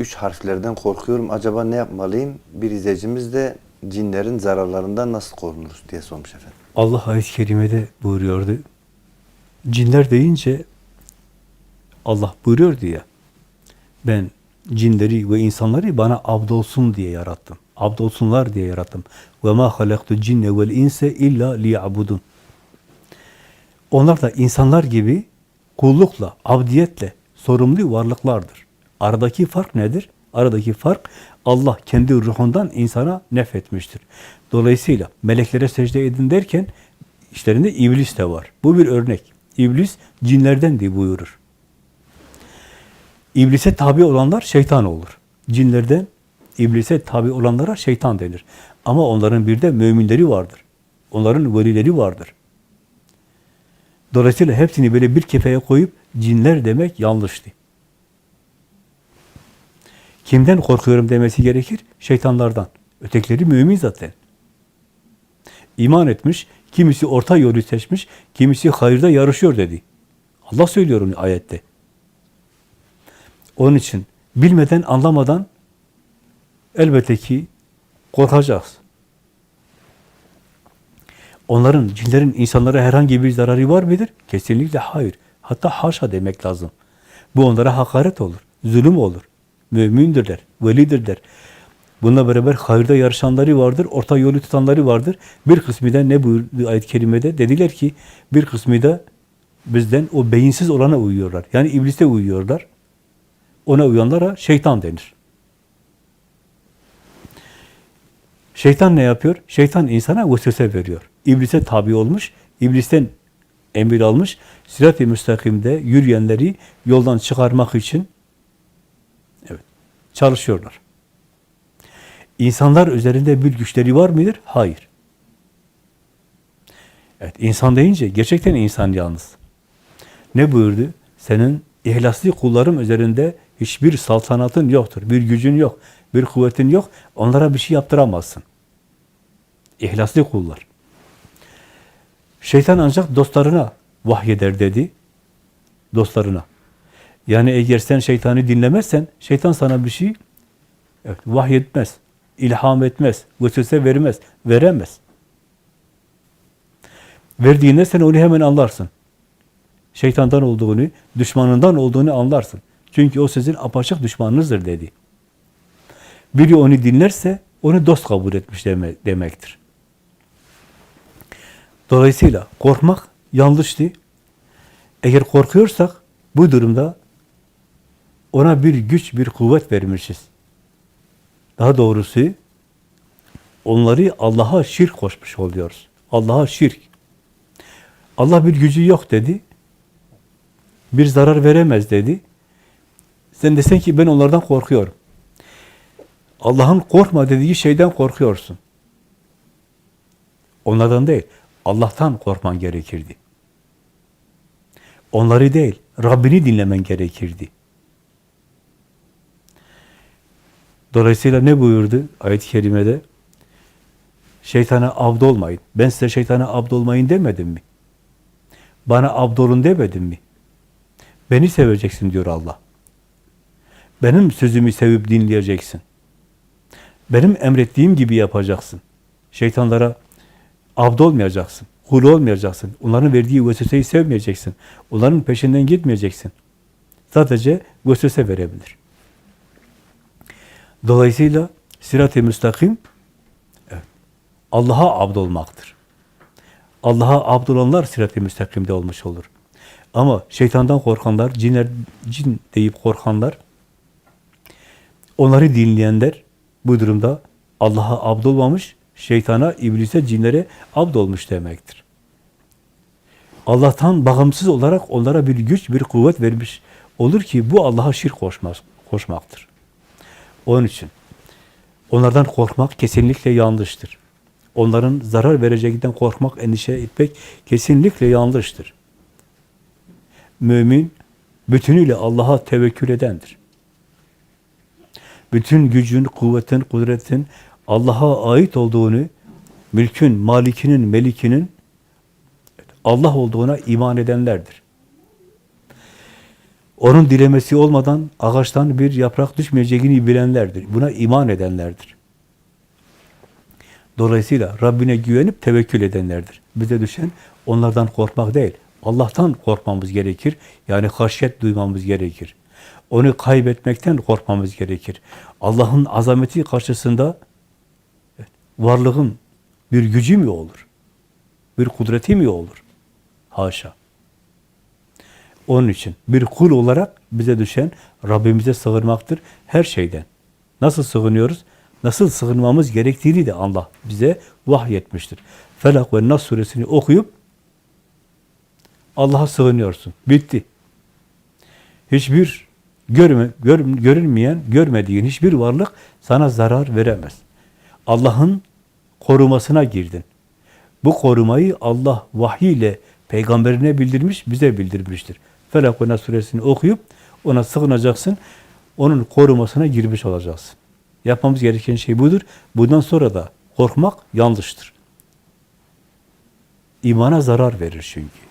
üç harflerden korkuyorum. Acaba ne yapmalıyım? Bir izleyicimiz de cinlerin zararlarından nasıl korunuruz diye sormuş efendim. Allah ayet-i kerimede buyuruyordu. Cinler deyince Allah buyuruyordu ya. Ben cinleri ve insanları bana abdolsun diye yarattım. Abdolsunlar diye yarattım. Ve ma halaktu cinne vel inse illa liya'budun. Onlar da insanlar gibi kullukla, abdiyetle sorumlu varlıklardır. Aradaki fark nedir? Aradaki fark Allah kendi ruhundan insana nefretmiştir. Dolayısıyla meleklere secde edin derken işlerinde iblis de var. Bu bir örnek. İblis cinlerden diye buyurur. İblise tabi olanlar şeytan olur. Cinlerden iblise tabi olanlara şeytan denir. Ama onların bir de müminleri vardır. Onların velileri vardır. Dolayısıyla hepsini böyle bir kefeye koyup cinler demek yanlıştı. Kimden korkuyorum demesi gerekir? Şeytanlardan. Ötekileri mümin zaten. İman etmiş, kimisi orta yolu seçmiş, kimisi hayırda yarışıyor dedi. Allah söylüyor onu ayette. Onun için bilmeden, anlamadan elbette ki korkacağız. Onların, cinlerin insanlara herhangi bir zararı var mıdır? Kesinlikle hayır. Hatta haşa demek lazım. Bu onlara hakaret olur, zulüm olur. Mümindirler, velidirler. Bununla beraber hayırda yarışanları vardır, orta yolu tutanları vardır. Bir kısmı da ne buyurdu ayet-i kerimede? Dediler ki bir kısmı da bizden o beyinsiz olana uyuyorlar. Yani iblise uyuyorlar. Ona uyanlara şeytan denir. Şeytan ne yapıyor? Şeytan insana vesvese veriyor. İblise tabi olmuş, iblisten emir almış, sirat-i müstakimde yürüyenleri yoldan çıkarmak için çalışıyorlar. İnsanlar üzerinde bir güçleri var mıdır? Hayır. Evet, insan deyince gerçekten insan yalnız. Ne buyurdu? Senin ihlaslı kullarım üzerinde hiçbir saltanatın yoktur, bir gücün yok, bir kuvvetin yok. Onlara bir şey yaptıramazsın. İhlaslı kullar. Şeytan ancak dostlarına vahyeder dedi. Dostlarına. Yani eğer sen şeytanı dinlemezsen, şeytan sana bir şey evet, vahyetmez, ilham etmez, vesvese vermez, veremez. Verdiğinde sen onu hemen anlarsın. Şeytandan olduğunu, düşmanından olduğunu anlarsın. Çünkü o sizin apaçık düşmanınızdır dedi. Biri onu dinlerse onu dost kabul etmiş deme, demektir. Dolayısıyla korkmak yanlıştı. Eğer korkuyorsak bu durumda ona bir güç, bir kuvvet vermişiz. Daha doğrusu onları Allah'a şirk koşmuş oluyoruz. Allah'a şirk. Allah bir gücü yok dedi. Bir zarar veremez dedi. Sen desen ki ben onlardan korkuyorum. Allah'ın korkma dediği şeyden korkuyorsun. Onlardan değil, Allah'tan korkman gerekirdi. Onları değil, Rabbini dinlemen gerekirdi. Dolayısıyla ne buyurdu ayet-i kerimede? Şeytana abd olmayın. Ben size şeytana abd olmayın demedim mi? Bana abd olun demedim mi? Beni seveceksin diyor Allah. Benim sözümü sevip dinleyeceksin. Benim emrettiğim gibi yapacaksın. Şeytanlara abd olmayacaksın. Kul olmayacaksın. Onların verdiği vesveseyi sevmeyeceksin. Onların peşinden gitmeyeceksin. Sadece vesvese verebilir. Dolayısıyla sirat-i müstakim Allah'a abd olmaktır. Allah'a abd olanlar sirat-i müstakimde olmuş olur. Ama şeytandan korkanlar, cinler, cin deyip korkanlar, onları dinleyenler bu durumda Allah'a abd olmamış, şeytana, iblise, cinlere abd olmuş demektir. Allah'tan bağımsız olarak onlara bir güç, bir kuvvet vermiş olur ki bu Allah'a şirk koşmaz, koşmaktır. Onun için onlardan korkmak kesinlikle yanlıştır. Onların zarar vereceğinden korkmak, endişe etmek kesinlikle yanlıştır. Mümin bütünüyle Allah'a tevekkül edendir. Bütün gücün, kuvvetin, kudretin Allah'a ait olduğunu, mülkün, malikinin, melikinin Allah olduğuna iman edenlerdir. Onun dilemesi olmadan ağaçtan bir yaprak düşmeyeceğini bilenlerdir. Buna iman edenlerdir. Dolayısıyla Rabbine güvenip tevekkül edenlerdir. Bize düşen onlardan korkmak değil, Allah'tan korkmamız gerekir. Yani haşyet duymamız gerekir. Onu kaybetmekten korkmamız gerekir. Allah'ın azameti karşısında varlığın bir gücü mü olur? Bir kudreti mi olur? Haşa. Onun için bir kul olarak bize düşen Rabbimize sığınmaktır her şeyden. Nasıl sığınıyoruz? Nasıl sığınmamız gerektiğini de Allah bize vahyetmiştir. Felak ve Nas suresini okuyup Allah'a sığınıyorsun. Bitti. Hiçbir görme, gör, görünmeyen, görmediğin hiçbir varlık sana zarar veremez. Allah'ın korumasına girdin. Bu korumayı Allah vahyiyle peygamberine bildirmiş, bize bildirmiştir. Felak ve suresini okuyup ona sığınacaksın. Onun korumasına girmiş olacaksın. Yapmamız gereken şey budur. Bundan sonra da korkmak yanlıştır. İmana zarar verir çünkü.